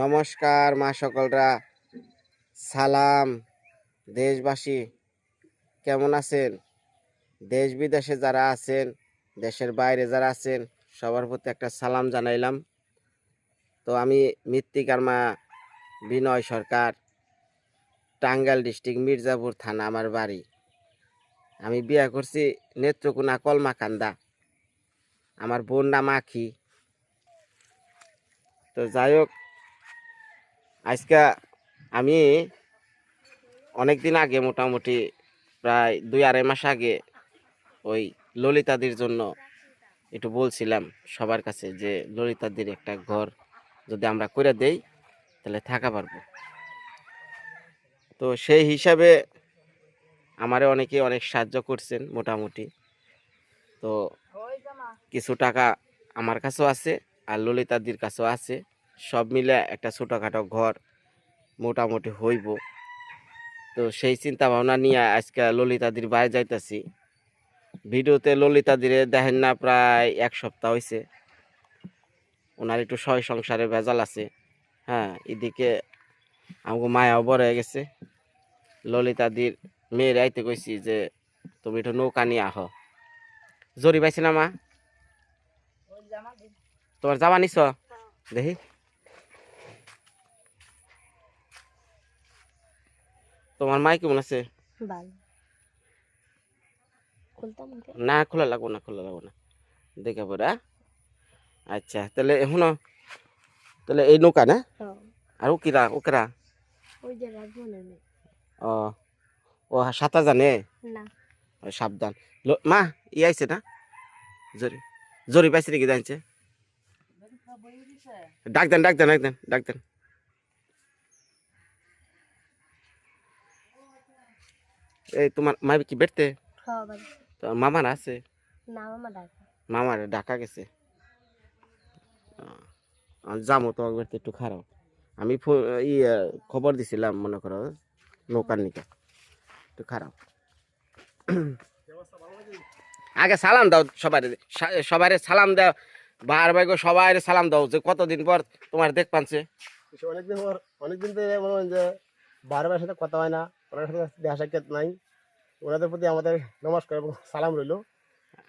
নমস্কার, মা সকলরা। সালাম, দেশবাসী, কেমন আছেন? দেশ বিদেশে যারা আছেন, দেশের বাইরে যারা আছেন, সবার প্রতি একটা সালাম জানাইলাম। তো আমি মৃত্তিকার মা বিনয় সরকার, টাঙ্গাইল ডিস্ট্রিক্ট মির্জাপুর থানা আমার বাড়ি। আমি বিয়ে করছি নেত্রকোনা কলমাকান্দা। আমার বোন নাম আখি। তো যাই হোক আজকে আমি অনেক দিন আগে মোটামুটি প্রায় দুই আড়াই মাস আগে ওই ললিতাদির জন্য একটু বলছিলাম সবার কাছে যে ললিতাদির একটা ঘর যদি আমরা করে দেই, তাহলে থাকা পারব। তো সেই হিসাবে আমারে অনেকে অনেক সাহায্য করছেন মোটামুটি। তো কিছু টাকা আমার কাছেও আছে আর ললিতাদির কাছেও আছে। সব মিলে একটা ছোটোখাটো ঘর মোটামুটি হইব। তো সেই চিন্তা ভাবনা নিয়ে আজকে ললিতাদির বাইরে যাইতাছি। ভিডিওতে ললিতাদিরে দেখেন না প্রায় এক সপ্তাহ হয়েছে ওনার একটু সয় সংসারে ভেজাল আছে। হ্যাঁ এদিকে আমাকে মায়াও বড় হয়ে গেছে। ললিতাদির মেয়ের আইতে কইছি যে তুমি একটু নৌকা নিয়ে আহ। জরি পাইছি না মা তোমার যাবা নিছ? দেখি। তোমার মাই কেমন আছে? না খোলা লাগবো না খোলা লাগবো না। দেখে পরে আচ্ছা তাহলে এখন তাহলে এই নৌকা না? হ্যাঁ। আর ও কিরা ও। ও সাঁতার জানে? না। সাবধান। মা ই আইছে না? জরি জরি পাইছে নাকি জানছে? ডাক দেন ডাক দেন ডাক দেন ডাক দেন। এই তোমার মা কি বেড়তে তো মামার আছে না মামা ডাকা। মামার ঢাকা গেছে। যাব তোমার বাড়িতে একটু খারাপ। আমি ই খবর দিছিলাম মনে করো নৌকার নিকা। একটু খারাপ। আগে সালাম দাও সবাই সবাই সালাম দাও। বার ভাই সবাই সালাম দাও যে কতদিন পর তোমার দেখ পানছে। অনেকদিন পর অনেকদিন থেকে মনে হয় যে বারবার সাথে কথা হয় না। ওনার সাথে দেখা সাক্ষাৎ নাই। ওনাদের প্রতি আমাদের নমস্কার এবং সালাম রইল।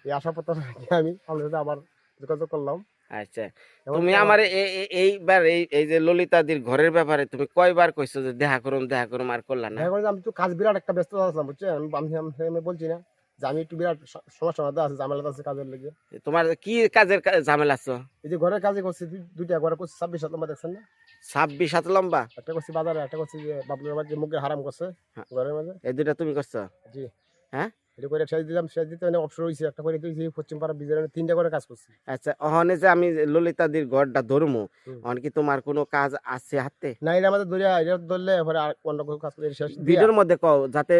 এই আশা প্রত্যাশা আমি আপনার সাথে আবার যোগাযোগ করলাম। আচ্ছা। তুমি আমার- এইবার এই এই যে ললিতাদির ঘরের ব্যাপারে তুমি কয়বার কইছো যে দেখা করুম দেখা করুম আর করলা না? আমি তো কাজ বিরাট একটা ব্যস্ত আসলাম বুঝছেন? আমি আমি- আমি- আমি বলছি না যে আমি একটু বিরাট স- সমস্যার মধ্যে আছে ঝামেলা আছে কাজের লেগে। তোমার কি কাজের ঝামেলা আছো? এই যে ঘরের কাজে করছি দুইটা ঘরে করছি ছাব্বিশ হাত লম্বা দেখছেন না? ছাব্বিশ হাত লম্বা? একটা করছি বাজারে একটা করছি যে বাবলুর যে মুখে হারাম করছে হ্যাঁ। ঘরের মাঝে। এই দুটা তুমি করছ? জি। হ্যাঁ? এটা করে সেচ দিলাম সেচ দিতে অনেক অপশন হয়েছে একটা করে দিয়েছি পশ্চিম পাড়া বিজয় তিনটা করে কাজ করছি। আচ্ছা ওখানে যে আমি ললিতাদির ঘরটা ধরমু অন কি তোমার কোনো কাজ আছে হাতে? না এটা আমাদের দরিয়া এটা ধরলে এবারে আর অন্য কোনো কাজ করে শেষ ভিডিওর মধ্যে কও যাতে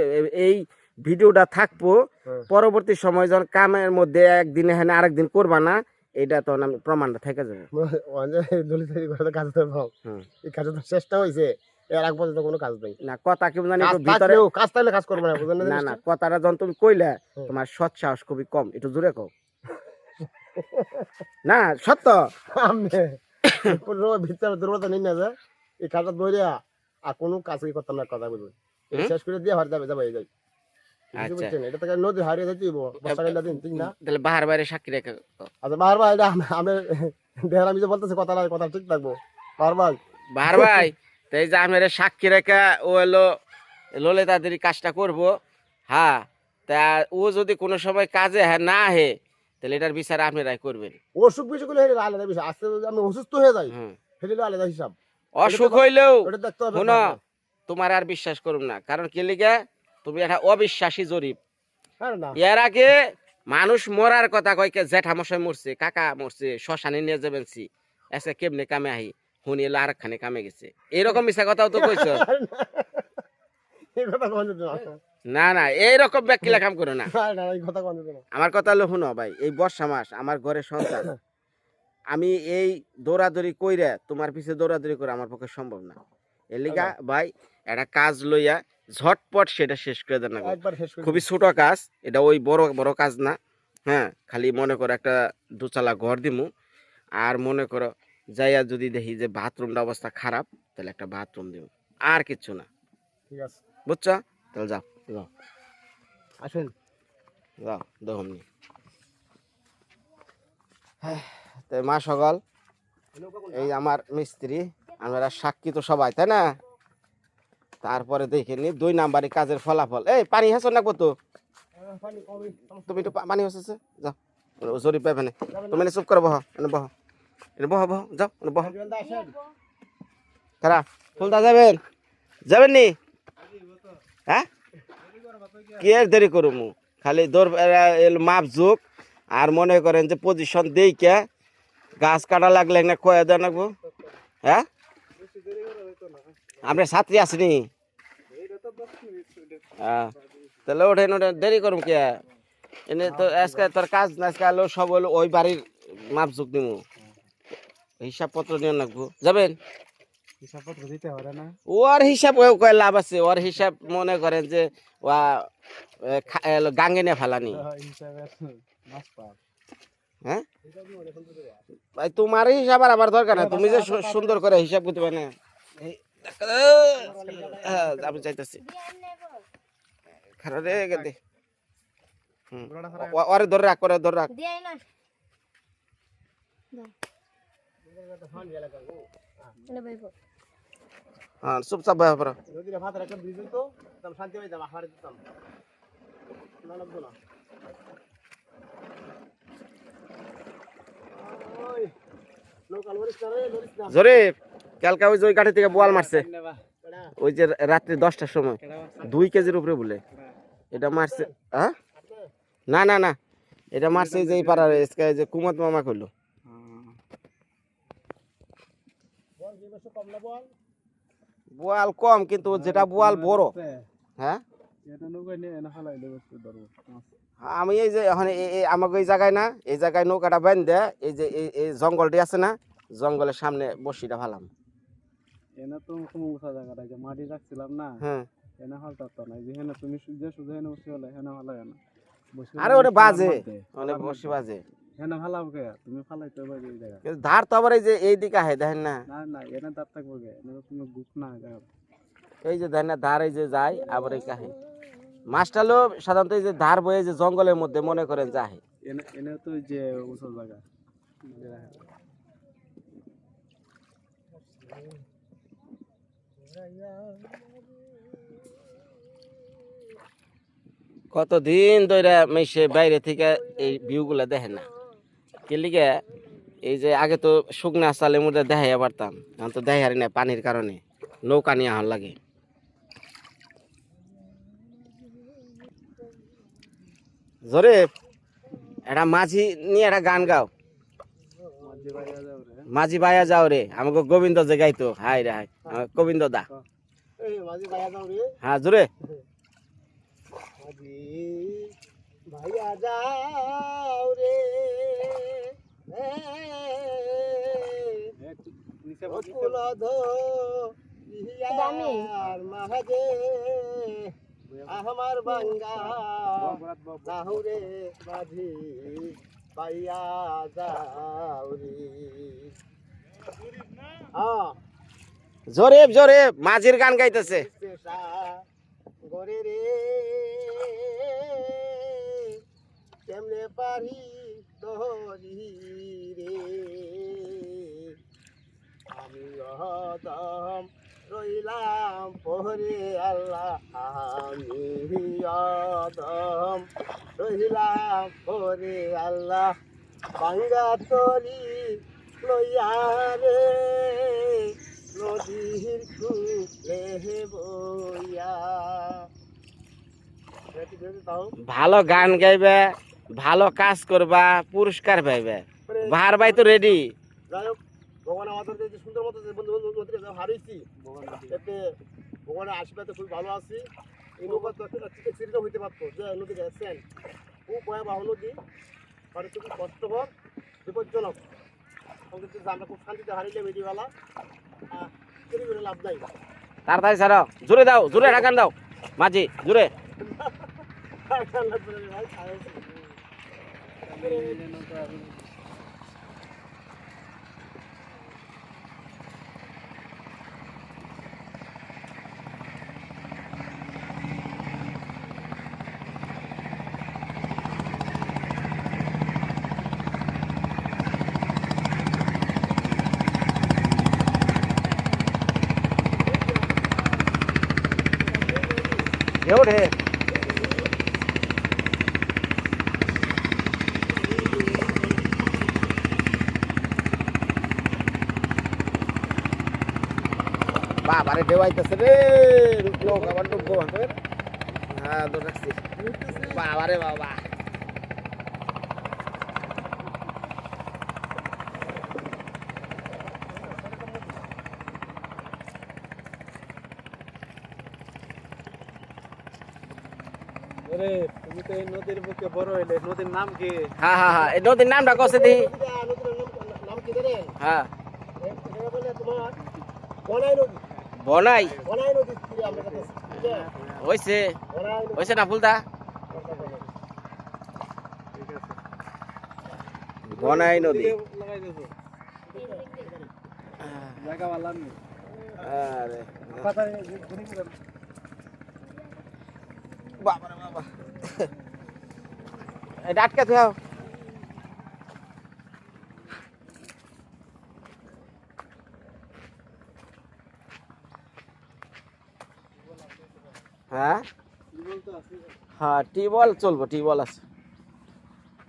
এই ভিডিওটা থাকব। পরবর্তী সময় যখন কামের মধ্যে একদিন এখানে আরেকদিন করবা না এটা তখন আমি প্রমাণটা থেকে যাবে। দলিত তৈরি করে তো কাজ ধরবো এই কাজে তো চেষ্টা হয়েছে এর আগ পর্যন্ত কোনো কাজ নেই। না কথা কেমন জানি কাজ একটু ভিতরে থাকলেও কাজ থাকলে কাজ করব না বুঝলেন না না কথাটা যখন তুমি কইলে তোমার সৎ সাহস খুবই কম একটু জোরে কও। না সত্য। আমি কোনো ভিতরে দুর্বলতা নেই না যে এই কাজটা ধরিয়া আর কোনো কাজ করতাম না কথা বলব শেষ করে দিয়ে হার যাবে যাবে যাই। তাহলে বাহার বাইরে সাক্ষী রেখে আচ্ছা বারবার এটা আমি- আমি আমি যে বলতেছি কথা কথা ঠিক থাকব। বারবার বাহার ভাই তো এই যে আপনার সাক্ষী রেখে ও এলো ললিতাদের কাজটা করব হ্যাঁ তা ও যদি কোনো সময় কাজে হ্যাঁ না হে তাহলে এটার বিচার আপনারাই করবেন। অসুখ বিসুখ হলে আলাদা বিষয়। আস্তে আমি অসুস্থ হয়ে যাই হুম। আলাদা হিসাব। অসুখ হইলেও তোমার আর বিশ্বাস করুম না। কারণ কে লিগে? তুমি একটা অবিশ্বাসী জরিপ। এর আগে মানুষ মরার কথা কয় জেঠামশাই মরছে কাকা মরছে শ্মশানে নিয়ে যাবেন সি। এসে কেমনে কামে আহি? এলো আর খানে কামে গেছে। এরকম মিশা কথাও তো কইছ? না। না এইরকম ব্যাকিলা কাম করো না। আমার কথা হলো শুনো ভাই এই বর্ষা মাস আমার ঘরে সন্তান। আমি এই দৌড়াদৌড়ি কইরা তোমার পিছে দৌড়াদৌড়ি করে আমার পক্ষে সম্ভব না। এর লিগা ভাই একটা কাজ লইয়া ঝটপট সেটা শেষ করে দেন খুবই ছোট কাজ এটা ওই বড় বড় কাজ না হ্যাঁ? খালি মনে করো একটা দুচালা ঘর দিমু আর মনে করো যাইয়া যদি দেখি যে বাথরুমটা অবস্থা খারাপ তাহলে একটা বাথরুম দিব আর কিচ্ছু না। ঠিক আছে। বুঝছ? তাহলে যাও যাও। আসেন। যাও দেখুন তো মা সকাল এই আমার মিস্ত্রি আমরা সাক্ষী তো সবাই তাই না? তারপরে দেখে নি, দুই নাম্বারই কাজের ফলাফল। এই, পানি হেসো না তো তুমি একটু পানি হেসেছে? যাও। জরি পাবে না। তুমি চুপ করে বহ বহ। বহ বহ। যাও বহ। কারা ফুলদা যাবেন? যাবেন নি? হ্যাঁ? কি আর দেরি করুম? খালি দৌড় মাপ যুগ আর মনে করেন যে পজিশন দেই কে গাছ কাটা লাগলে না কয়ে দেন হ্যাঁ? আপনার ছাত্রী আসেনি তাহলে ওঠেন ওঠেন দেরি করুম কে এনে তো আজকে তোর কাজ না আজকে আলো সব হলো ওই বাড়ির মাপ যুগ দিমু। হিসাবপত্র নিয়ে রাখব যাবেন? হিসাবপত্র দিতে হবে না। ওর হিসাব কয় লাভ আছে। ওর হিসাব মনে করেন যে ওয়া গাঙ্গে নিয়ে ফেলানি। হ্যাঁ? তোমার হিসাব আর আমার দরকার না তুমি যে সুন্দর করে হিসাব করতে পারে আমি রে গেদে ওরে ধরে রাখ ওরে ধরে রাখ। হ্যাঁ চুপচাপ পড়ো। ভাত তো শান্তি পাইতাম আহারে দিতাম। না লাগবো না। ওই কালকা ওই যে ওই কাঠি থেকে বোয়াল মারছে। ওই যে রাত্রি দশটার সময়। দুই কেজির উপরে বলে। এটা মারছে হ্যাঁ? না না না। এটা মারছে যে এই পাড়ার যে কুমত মামা বল বোয়াল কম কিন্তু যেটা বোয়াল বড়। হ্যাঁ? আমি এই যে এখন আমাকে এই জায়গায় না এই জায়গায় নৌকাটা বেঁধ দেয় এই যে এই জঙ্গলটি আছে না জঙ্গলের সামনে বসিটা ভালাম এনে তো কোনো উঁচা জায়গাটা যে মাটি রাখছিলাম না হ্যাঁ। এনে হালতা তো না যে হেনে তুমি যে শুধু হেনে বসে হলে হেনে ভালো না। আরে ওটা বাজে অনেক বসি বাজে। হেনে ভালাও কে? তুমি ফালাইতে পারবে এই জায়গা। ধার তো আবার এই যে এই দিকে আহে দেখেন না। না না এনে তার থাকব কে? এনে তুমি গুপ না জায়গা এই যে দেখেন না ধার এই যে যায় আবার এই কাহে। মাছটা লো সাধারণত এই যে ধার বয়ে যে জঙ্গলের মধ্যে মনে করেন যে আহে। এনে এনে তো যে উঁচু জায়গা। কতদিন ধরে মেশে বাইরে থেকে এই ভিউগুলা দেখে না? কে লিগে? এই যে আগে তো শুকনা চালের মধ্যে দেখাইয়া পারতাম, এখন তো দেখারি না পানির কারণে। নৌকা নিয়ে আহার লাগে। জরে, একটা মাঝি নিয়ে একটা গান গাও। মাঝে বাইরে যাও রে রে আমাকে গোবিন্দ যে গাইতো হাই রে হাই গোবিন্দ দা। এই মাঝি যাও রে। হ্যাঁ জোরে। ভাইয়া যাও রে। ইয়ার আমার বাঙ্গা। নাহুরে মাঝি। পাইয়া যাও রে হ্যাঁ। জোরে জোরে মাঝির গান গাইতেছে। চেষ্টা করে রে কেমনে পারি ধরি রে? আমি অদম রইলাম পরে আল্লাহ আমি অদম রইলাম পরে আল্লাহ বাঙ্গা তরি লইয়া রে। নদীর খুলে বইয়া। ভালো গান গাইবে ভালো কাজ করবা পুরস্কার পাইবে। ভার ভাই তো রেডি ভগবান আমাদের যে সুন্দর মতো যে বন্ধু বন্ধু যে হারিয়েছি। এতে ভগবানের আশীর্বাদে খুব ভালো আছি। এই নৌকা তো একটা অ্যাক্সিডেন্ট হইতে পারতো যে নদী গেছেন। খুব ভয়াবহ নদী মানে খুব কষ্টকর বিপজ্জনক। কিন্তু যে আমরা খুব শান্তিতে হারিয়ে মেডিওয়ালা চুরি করে লাভ নাই। তাড়াতাড়ি ছাড়ো। জোরে দাও জোরে গান দাও। মাঝি জোরে। ঢেউ ঢে বাবারে ঢেউ আইতেছে রে। নৌকা আবার ডুববো হ্যাঁ দৌড় রাখছি। বাবারে বাবা আরে তুমি তো এই নদীর বুকে বড় হইলে নদীর নাম কি? হ্যাঁ হ্যাঁ হ্যাঁ এই নদীর নামটা কষে দিই নাম কি জানেন হ্যাঁ তোমার বনাই নদী। বনাই? বনাই নদী আমরা হয়েছে হয়েছে না ফুলদা? বনাই নদী। জায়গা আরে কথা ঘুরে ঘুরে বাবারে বাবা এটা আটকে থাও। হ্যাঁ? হ্যাঁ টিউবওয়েল চলবো টিউবওয়েল আছে।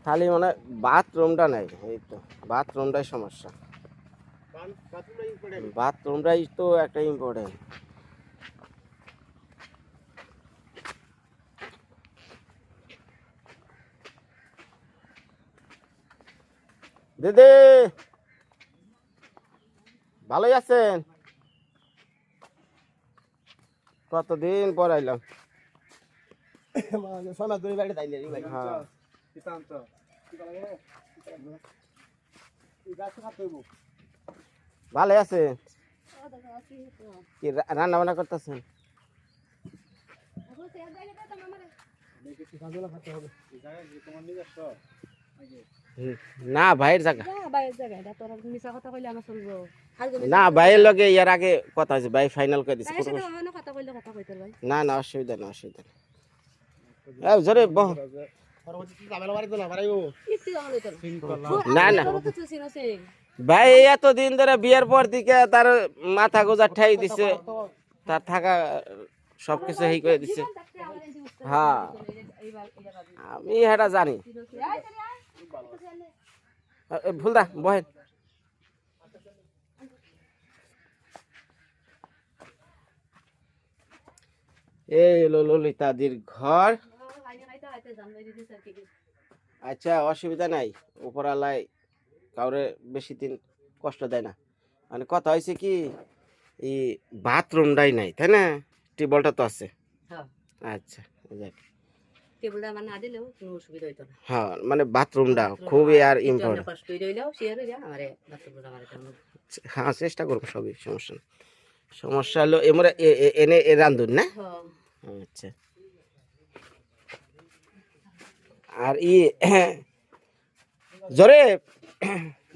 খালি মানে বাথরুমটা নাই এই তো বাথরুমটাই সমস্যা। বাথরুমটাই তো একটা ইম্পর্টেন্ট দিদি। ভালোই আছেন? কতদিন পর আইলাম। হ্যাঁ। ভালো আছে কি রান্না বান্না করতেছেন? গাছগুলো হবে না ভাইয়ের জায়গা। না ভাইয়ের লগে ইয়ার আগে কথা আছে ভাই ফাইনাল করে দিছে। তাই সাথে অন্য কথা কইলে কথা কইতে ভাই না না অসুবিধা না অসুবিধা না এই জোরে বহ। না ভাই এতদিন ধরে বিয়ের পর দিকে তার মাথা গোজা ঠাই দিছে তার থাকা সবকিছু হেই করে দিছে। হ্যাঁ। আমি এটা জানি। এ, ভুলদা বহেন। এই ললিতাদির ঘর। আচ্ছা অসুবিধা নাই। উপরালায় কাউরে বেশি দিন কষ্ট দেয় না। মানে কথা হয়েছে কি এই বাথরুমটাই নাই তাই না? টিউবওয়েলটা তো আছে। হ্যাঁ। আচ্ছা যাক। টেবিলটা আমার না দিলেও কোনো অসুবিধা হইতো না। হ্যাঁ মানে বাথরুমটা খুবই আর ইম্পর্টেন্ট কষ্ট হইলেও শেয়ার হইয়া আমারে বাথরুমটা আমার হ্যাঁ চেষ্টা করব সবই সমস্যা সমস্যা হলো এমরা এনে রান্ধুন না? আচ্ছা। আর ই জোরে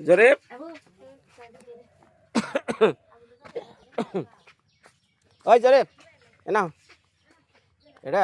জোরে ওই জোরে এ নাও। এটা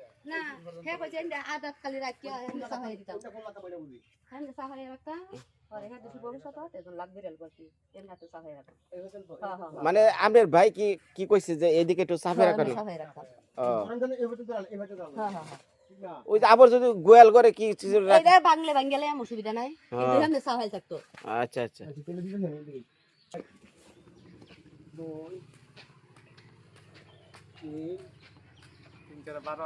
না হে কইছে ইন্দা আদাত খালি রাখি আমি সাহায্য দিতাম এটা কোন কথা বলে বুঝি আমি সাহায্য রাখতাম। পরে হ্যাঁ হ্যাঁ হ্যাঁ। মানে আমার ভাই কি কি কইছে যে এদিকে একটু সাফে রাখানো? হ্যাঁ হ্যাঁ হ্যাঁ। ওই যে আবার যদি গোয়াল করে কি এইটা বাংলা বাঙ্গালে আমার অসুবিধা নাই হ্যাঁ। এখানে সাহায্য থাকতো। আচ্ছা আচ্ছা। দুই তিন চার বারো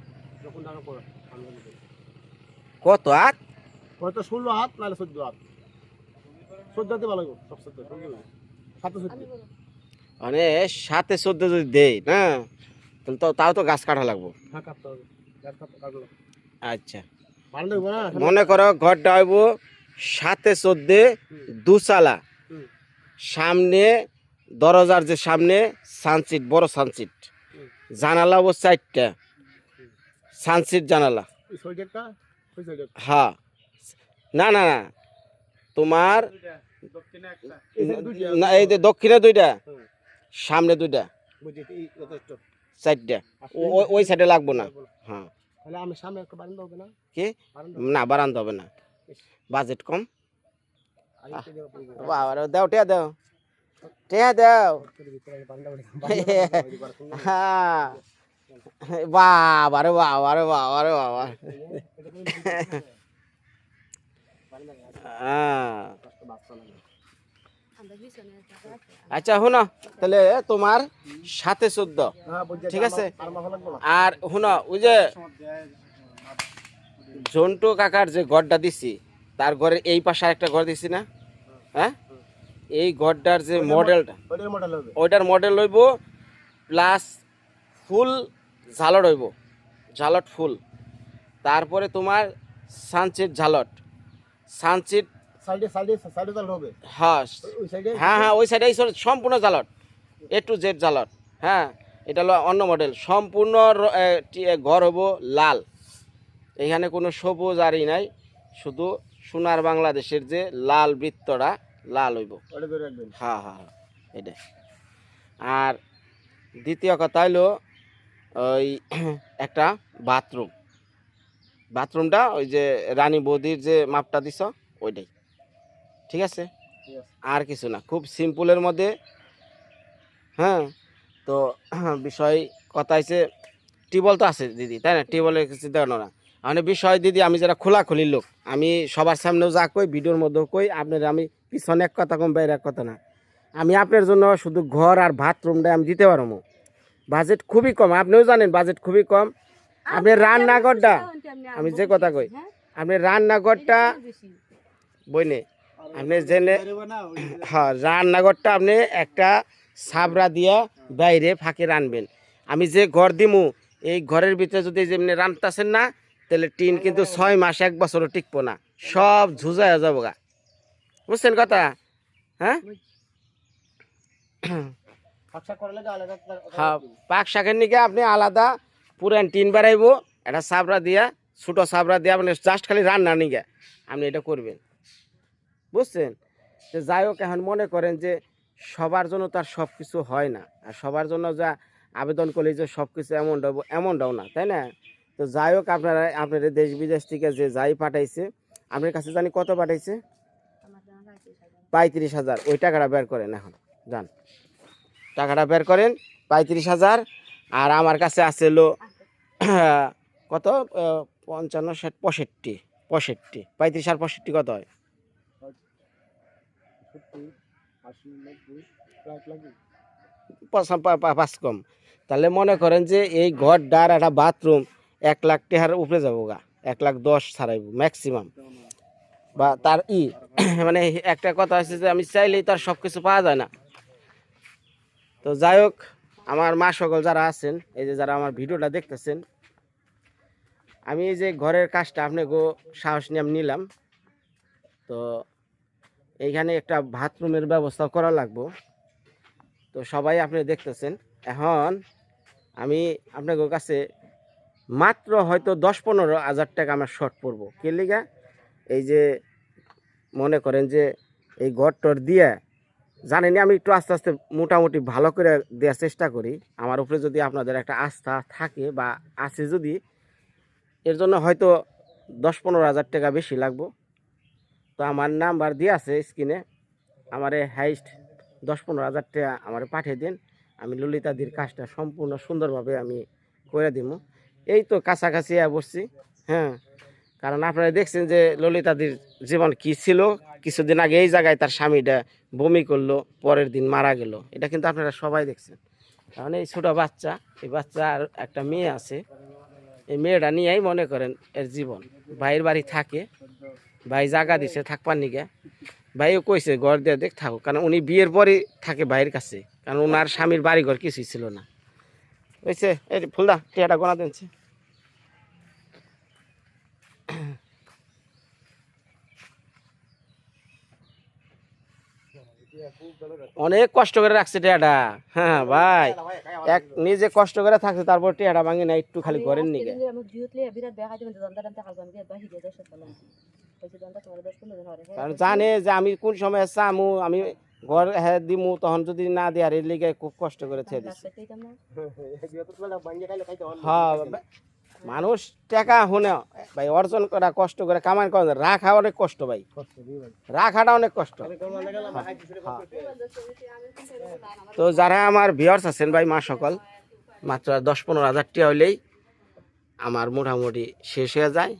যখন টাকা করে কত হাত হয়তো ষোলো হাত নাহলে চোদ্দ হাত। চোদ্দ হাতে ভালো সব চোদ্দ সাথে চোদ্দ। মানে সাথে চোদ্দ যদি দেয় না? তাহলে তো তাও তো গাছ কাটা লাগবো। হ্যাঁ কাটতে হবে। গাছ কাটতে কাটলো আচ্ছা। মনে করো ঘরটা হইব সাথে চোদ্দে দুচালা। সামনে দরজার যে সামনে সানসিট বড় সানসিট জানালা হব চারটা। সানসিট জানালা। হ্যাঁ। না না না। তোমার। না এই যে দক্ষিণে দুইটা। সামনে দুইটা। চারটা ও- ওই সাইডে লাগবো না। হ্যাঁ। কি? না বারান্দা হবে না। বাজেট কম। বাবা দাও টিয়া দাও। টিয়া দাও। হ্যাঁ। বাবা রে বাবা রে বাবা রে বাবা হ্যাঁ। আচ্ছা শুনো তাহলে তোমার সাথে চোদ্দ ঠিক আছে। আর মাথা লাগবে না। আর শুনো ওই যে জন্টু কাকার যে ঘরটা দিছি তার ঘরের এই পাশে একটা ঘর দিছি না হ্যাঁ এই ঘরটার যে মডেলটা ওইটার মডেল হবে। ওইটার মডেল হইব প্লাস ফুল ঝালট হইব ঝালট ফুল। তারপরে তোমার সানসেট ঝালট। সানসেট হ্যাঁ ওই- ওই সাইডে? হ্যাঁ হ্যাঁ ওই সাইডে সম্পূর্ণ জালট এ টু জেড জালট হ্যাঁ এটা হলো অন্য মডেল সম্পূর্ণ ঘর হব লাল। এখানে কোনো সবুজ আরই নাই। শুধু সোনার বাংলাদেশের যে লাল বৃত্তটা লাল হইব। হ্যাঁ হ্যাঁ হ্যাঁ এটা আর দ্বিতীয় কথা হলো ওই একটা বাথরুম। বাথরুমটা ওই যে রানী বৌদির যে মাপটা দিছ ওইটাই। ঠিক আছে? আর কিছু না খুব সিম্পলের মধ্যে। হ্যাঁ? তো বিষয় কথা হয়েছে টিউবওয়েল তো আছে দিদি তাই না? টিউবওয়েলের কিছু দেওয়ানো না। মানে বিষয় দিদি আমি যারা খোলাখুলির লোক আমি সবার সামনেও যা কই ভিডিওর মধ্যেও কই আপনার আমি পিছনে এক কথা কম বাইরে এক কথা না। আমি আপনার জন্য শুধু ঘর আর বাথরুমটা আমি দিতে পারব। বাজেট খুবই কম। আপনিও জানেন বাজেট খুবই কম। আপনি রান্নাঘরটা আমি যে কথা কই হ্যাঁ? আপনি রান্নাঘরটা বইনে আপনি জেনে হ্যাঁ রান্নাঘরটা আপনি একটা সাবরা দিয়া বাইরে ফাঁকে রানবেন। আমি যে ঘর দিমু এই ঘরের ভিতরে যদি যেমনি রানতেছেন না তাহলে টিন কিন্তু ছয় মাস এক বছরও টিকবো না। সব ঝুজায় যাব গা বুঝছেন কথা? হ্যাঁ? হ্যাঁ পাক শাকের নিকে আপনি আলাদা পুরান টিন বাড়াইবো একটা সাবরা দিয়া ছোটো সাবরা দিয়া আপনি জাস্ট খালি রান্না নিগে আপনি এটা করবেন। বুঝছেন? যে যাই হোক এখন মনে করেন যে সবার জন্য তার সব কিছু হয় না। আর সবার জন্য যা আবেদন করলে যে সব কিছু এমনটাও এমনটাও না তাই না? তো যাই হোক আপনারা আপনাদের দেশ বিদেশ থেকে যে যাই পাঠাইছে আপনার কাছে জানি কত পাঠাইছে। পঁয়ত্রিশ হাজার ওই টাকাটা বের করেন এখন যান। টাকাটা বের করেন, পঁয়ত্রিশ হাজার। আর আমার কাছে আছে হলো, কত? পঞ্চান্ন, ষাট, পঁয়ষট্টি পঁয়ষট্টি। পঁয়ত্রিশ আর পঁয়ষট্টি কত হয়? পাঁচ কম। তাহলে মনে করেন যে এই ঘর, ডার একটা বাথরুম, এক লাখ টেহার উপরে যাব গা। এক লাখ দশ ছাড়াইব ম্যাক্সিমাম বা তার ই মানে একটা কথা আছে যে আমি চাইলেই তার সব কিছু পাওয়া যায় না। তো যাই হোক, আমার মা সকল যারা আছেন, এই যে যারা আমার ভিডিওটা দেখতেছেন, আমি এই যে ঘরের কাজটা আপনাকে সাহস নিয়ে নিলাম। তো এইখানে একটা বাথরুমের ব্যবস্থা করা লাগবো। তো সবাই আপনি দেখতেছেন, এখন আমি আপনাদের কাছে মাত্র হয়তো দশ পনেরো হাজার টাকা আমার শর্ট পড়ব কে লিগা এই যে মনে করেন যে এই ঘরটর দিয়ে জানেনি আমি একটু আস্তে আস্তে মোটামুটি ভালো করে দেওয়ার চেষ্টা করি। আমার উপরে যদি আপনাদের একটা আস্থা থাকে বা আছে যদি, এর জন্য হয়তো দশ পনেরো হাজার টাকা বেশি লাগবো। তো আমার নাম্বার দিয়ে আছে স্ক্রিনে, আমার হাইস্ট দশ পনেরো হাজার টাকা আমার পাঠিয়ে দিন। আমি ললিতাদির কাজটা সম্পূর্ণ সুন্দরভাবে আমি করে দিব। এই তো কাছাকাছি বসছি হ্যাঁ। কারণ আপনারা দেখছেন যে ললিতাদির জীবন কি ছিল কিছুদিন আগে এই জায়গায় তার স্বামীটা বমি করল, পরের দিন মারা গেল। এটা কিন্তু আপনারা সবাই দেখছেন। কারণ এই ছোটো বাচ্চা, এই বাচ্চা আর একটা মেয়ে আছে। এই মেয়েটা নিয়েই মনে করেন এর জীবন। ভাইয়ের বাড়ি থাকে, ভাই জায়গা দিছে থাকবার নিগে ভাইও কইছে, ঘর দিয়ে দেখ, থাকো। কারণ উনি বিয়ের পরে থাকে ভাইয়ের কাছে। কারণ ওনার স্বামীর বাড়ি ঘর কিছুই ছিল না। বুঝছে এই ফুলদা, টিয়াটা গোনা দিচ্ছে অনেক কষ্ট করে রাখছে টিয়াটা। হ্যাঁ ভাই। এক নিজে কষ্ট করে থাকছে তারপর টিয়াটা ভাঙি না একটু খালি দিন হরে কারণ জানে যে আমি কোন সময় চামু আমি ঘর হ্যাঁ দিমু তখন যদি না দেয় আর এর লিগে খুব কষ্ট করে ছেড়ে দিচ্ছে হ্যাঁ বা- মানুষ টাকা শুনে ভাই অর্জন করা কষ্ট করে কামাই করে রাখা অনেক কষ্ট ভাই। রাখাটা অনেক কষ্ট। তো যারা আমার ভিওর্স আছেন ভাই মা সকল মাত্র দশ পনেরো হাজার টাকা হইলেই আমার মোটামুটি শেষ হয়ে যায়।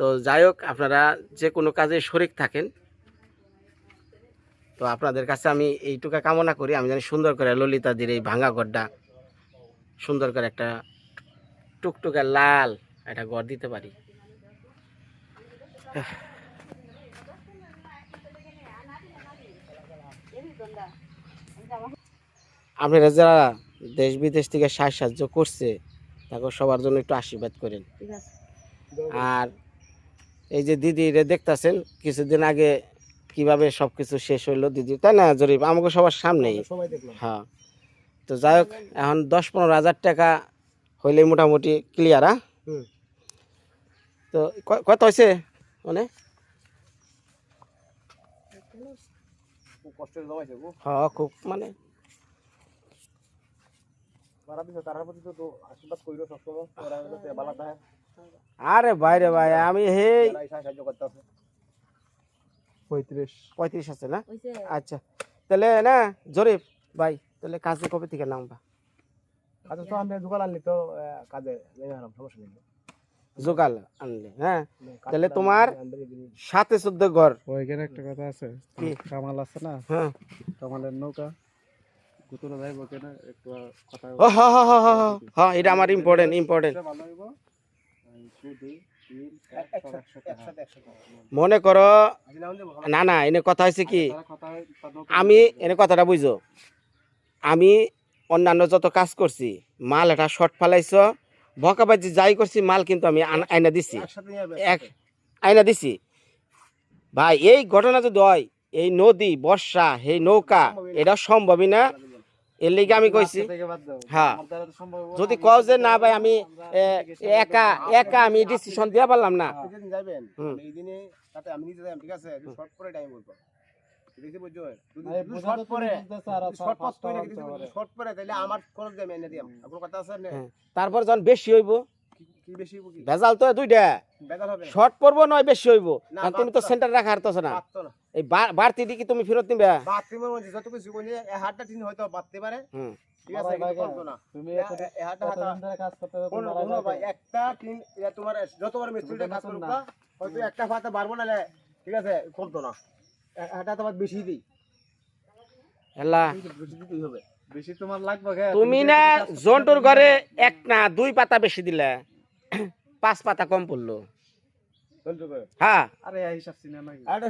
তো যাই হোক আপনারা যে কোনো কাজে শরিক থাকেন। তো আপনাদের কাছে আমি এইটুকা কামনা করি। আমি জানি সুন্দর করে ললিতাদির এই ভাঙা ঘরটা সুন্দর করে একটা টুকটুকে লাল একটা ঘর দিতে পারি। আপনারা যারা দেশ বিদেশ থেকে সাহায্য করছে তাকে সবার জন্য একটু আশীর্বাদ করেন। আর এই যে দিদি রে দেখতাছেন কিছুদিন আগে কীভাবে সব কিছু শেষ হইল দিদি তাই না জরিপ? আমাকে সবার সামনেই। হ্যাঁ। তো যাই হোক এখন দশ পনেরো হাজার টাকা হইলে মোটামুটি ক্লিয়ার হ্যাঁ হুম। তো ক- কত হয়েছে মানে? খুব কষ্ট গো। হ্যাঁ খুব মানে। আরে বাইরে ভাই আমি হে পঁয়ত্রিশ। পঁয়ত্রিশ আছে না? আচ্ছা। তাহলে না জরিপ ভাই তাহলে কাজে কবে থেকে নামবা? আচ্ছা তো আমি দোকান আনলি তো কাজে সমস্যা নেই। জোগাল আনলে হ্যাঁ? তাহলে তোমার-। সাথে চোদ্দ ঘর। ওইখানে একটা কথা আছে। কামাল আছে না? হ্যাঁ। কামালের নৌকা। গুতুলে যাইব কেন একটু কথা ও হ হ হ হ হ। হ্যাঁ এটা আমার ইম্পর্টেন্ট ইম্পর্টেন্ট হ্যাঁ। একসাথে মনে করো না না এনে কথা হয়েছে কি? হয়, নৌকা আমি এনে কথাটা বুঝো। আমি অন্যান্য যত কাজ করছি মাল এটা শর্ট ফালাইছ ভকাবাজি যাই করছি মাল কিন্তু আমি আইনা দিছি। এক আইনা দিছি। ভাই এই ঘটনা যদি হয় এই নদী বর্ষা এই নৌকা এটা সম্ভবই না। এর লিগে আমি কইছি হ্যাঁ। যদি কও যে না ভাই আমি একা একা আমি ডিসিশন দিয়া পারলাম না। হুম। আছে বুঝছ শর্ট পরে। শর্ট। শর্ট পরে তাহলে আমার খরচ এনে দিয়াম আপনার কথা না? হ্যাঁ। তারপর যখন বেশি হইব ভেজাল তো দুইটা। শর্ট পড়ব নয় বেশি হইব। কারণ তুমি তো সেন্টার রাখা হারতেছ না। এই বাড়তি দিকে তুমি ফেরত নিবে। যত কিছু ঠিক হয়তো পারে। করতে করতে একটা তোমার যতবার মিস্ত্রিটা কাজ হয়তো একটা ফাতা বাড়বো না ঠিক আছে কমতো না। এটা তোমার বেশি দিই? তুমি না জন্টুর ঘরে এক না দুই পাতা বেশি দিলে পাঁচ পাতা কম পড়ল। হ্যাঁ। আরে এই আর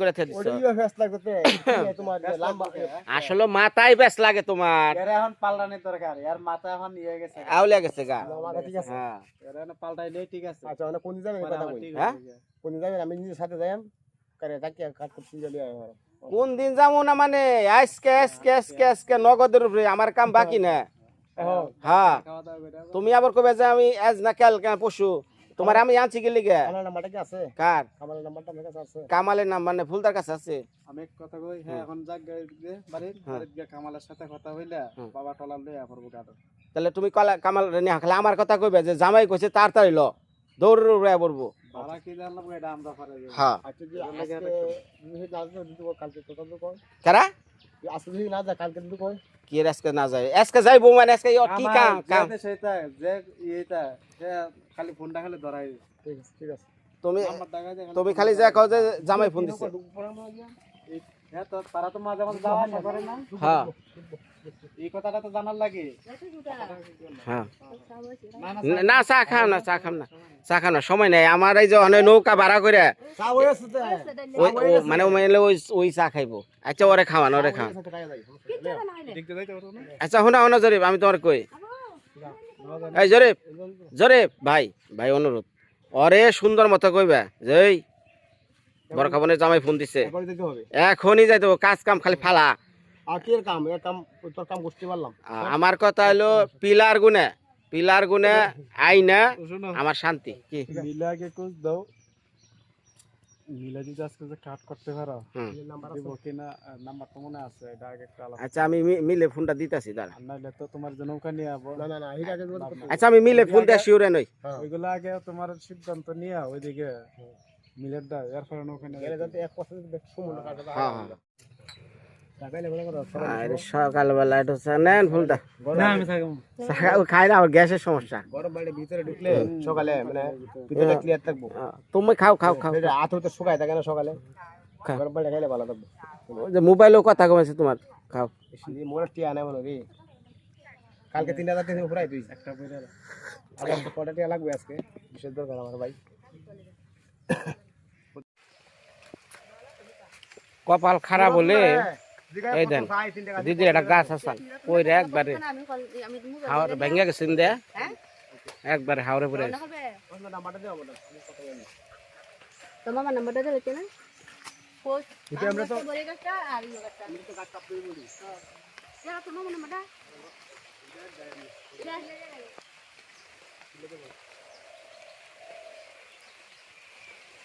করে ওটা ফেস লাগতে তোমার লম্বা আসলে মাথায় বেশ লাগে তোমার। এর এখন পাল্টানি দরকার এর মাথা এখন ইয়ে গেছে। আউলে গেছে গা। ঠিক আছে। হ্যাঁ। এর এখন পাল্টাই নেই ঠিক আছে। আচ্ছা মানে কোন যাবেন কথা কই? হ্যাঁ? কোন যাবেন? আমি নিজের সাথে যাইম করে থাকি কাট করতে গেলে কোন দিন যাব না মানে? আজকে আজকে আজকে আজকে নগদের উপরে আমার কাম বাকি না। হ্যাঁ। তুমি আবার কবে যে আমি আজ না কাল কেন পশু। তোমার আমি আনছি কি আছে? কার? আমার নাম্বারটা আমার কাছে আছে। কামালের নাম মানে ফুলদার কাছে আছে। আমি এক কথা কই হ্যাঁ এখন যাক বাড়ির হ্যাঁ। বাড়ির কামালের সাথে কথা হইলা বাবা টলাল লইয়া পড়ব গাড়ি তাহলে তুমি কলা কামাল রে নিয়ে আমার কথা কইবে যে জামাই কইছে তাড়াতাড়ি ল। দৌড় পড়ব। হ্যাঁ। যে তো কারা? আজকে না যায় কালকে দিতে কর কি আজকে না যায়। আজকে যাইবো মানে আজকে কি কাম? কাম। সেটা যে এটা খালি ফোনটা খালি ধরাই ঠিক আছে ঠিক আছে। তুমি তুমি খালি যা কও যে জামাই ফোন দিছে। হ্যাঁ তো তারা তো মাঝে মাঝে যাওয়া আসা করে না। হ্যাঁ। এই কথাটা তো জানার লাগে। হ্যাঁ। না চা না চা খাম না চা খাম না সময় নেই। আমার এই যে অনেক নৌকা ভাড়া করে মানে ওই ওই চা খাইবো। আচ্ছা ওরে খাওয়ান ওরে খাওয়ান। আচ্ছা শোনা শোনা জরিফ আমি তোমার কই? এই জরিফ জরিফ ভাই ভাই অনুরোধ। অরে সুন্দর মতো কইবা যে এই বরখা বোনের জামাই ফোন দিছে। এখনই যাইতে কাজ কাম খালি ফালা। আর কাম এর কাম তোর কাম করতে পারলাম। আমার কথা হলো পিলার গুনে পিলার গুনে আইনা শোনো। আমার শান্তি। কি? মিলাকে কুছ দাও। মিলা যদি আজকে যে কাট করতে পারো। দিব কিনা নাম্বার তো মনে আছে এটা আগে একটা আচ্ছা আমি মিলে ফোনটা দিতেছি দাঁড়া। নাইলে তো তোমার যে নৌকা নিয়ে যাব না না না এটা আগে যোগাযোগ করতে হবে। আচ্ছা আমি মিলে ফোন দিয়ে শিওরে নই। হ্যাঁ। ওইগুলো আগে তোমার সিদ্ধান্ত নিয়ে ওইদিকে। মিলের দা এরপরে নৌকা নিয়ে গেলে যাতে এক পাশে বেশ সুমন হ্যাঁ হ্যাঁ টাকাইলে মনে করো আরে সকালবেলা একটু নেন ফুলটা। খাই না আমার গ্যাসের সমস্যা। গরম বাড়ির ভিতরে ঢুকলে সকালে মানে ভিতরে ক্লিয়ার থাকব। তুমি খাও খাও খাও। হাত হতে শুকায় থাকে না সকালে। গরম বাড়ি খাইলে ভালো থাকব। যে মোবাইলেও কথা কমেছে তোমার। খাও। মোর টিয়া নেই মনে রে। কালকে তিন হাজার ঘুরাই তুই একটা কটা টিয়া লাগবে আজকে? বিশেষ দরকার আমার ভাই। কপাল খারাপ হলে এই দেন দিদির একটা গাছ আসান ওই রে একবারে। আমি কল আমি মুখ হাওয়ার ভেঙে গেছেন দে হ্যাঁ? একবারে হাওড়ে পড়ে তোমার নাম্বারটা দিতে না? আমরা তো বলে গেছটা আর ইয়ে গেছটা আমি তো কাট কাপড় বলি হ্যাঁ তোমার নাম্বারটা একটু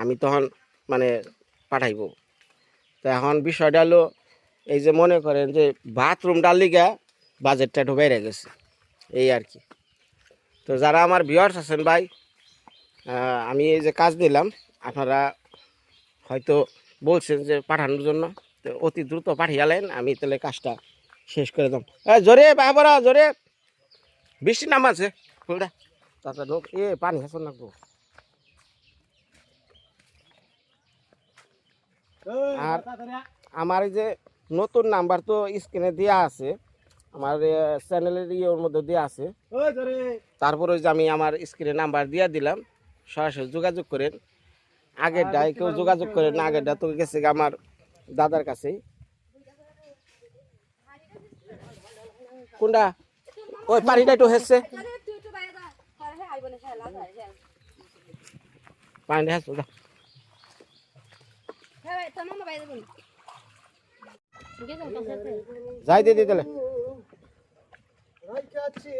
আমি তখন মানে পাঠাইব। তো এখন বিষয়টা হলো, এই যে মনে করেন যে বাথরুমটার লিগা বাজেটটা একটু বেড়ে গেছে, এই আর কি। তো যারা আমার ভিউয়ার্স আছেন ভাই আমি এই যে কাজ দিলাম, আপনারা হয়তো বলছেন যে পাঠানোর জন্য, তো অতি দ্রুত পাঠিয়ালেন, আমি তাহলে কাজটা শেষ করে দাম এ, জোরে, বাবরা, জোরে। বৃষ্টি নাম আছে, ফুলটা। লোক এ, পানি হাসন লাগবো আর আমার এই যে নতুন নাম্বার তো স্ক্রিনে দেওয়া আছে আমার চ্যানেলের ইয়ের মধ্যে দেওয়া আছে। ওই তারপরে যে আমি আমার স্ক্রিনে নাম্বার দিয়ে দিলাম সরাসরি যোগাযোগ করেন। আগেরটায় কেউ যোগাযোগ করেন না আগেরটা তো গেছে আমার দাদার কাছেই। কোনটা? ওই পানিটা একটু হেসছে। পানিটা দাও। যাই দিদি তাহলে। রাইকাছি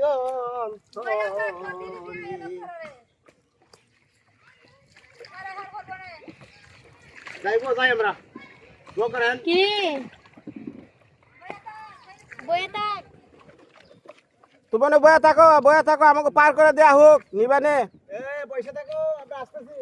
যাই আমরা। কি? বয়া থাকো বয়া থাকো আমাকে পার করে দেয়া হোক নিবানে। এ পয়সা থাকো আমরা আসতেছি।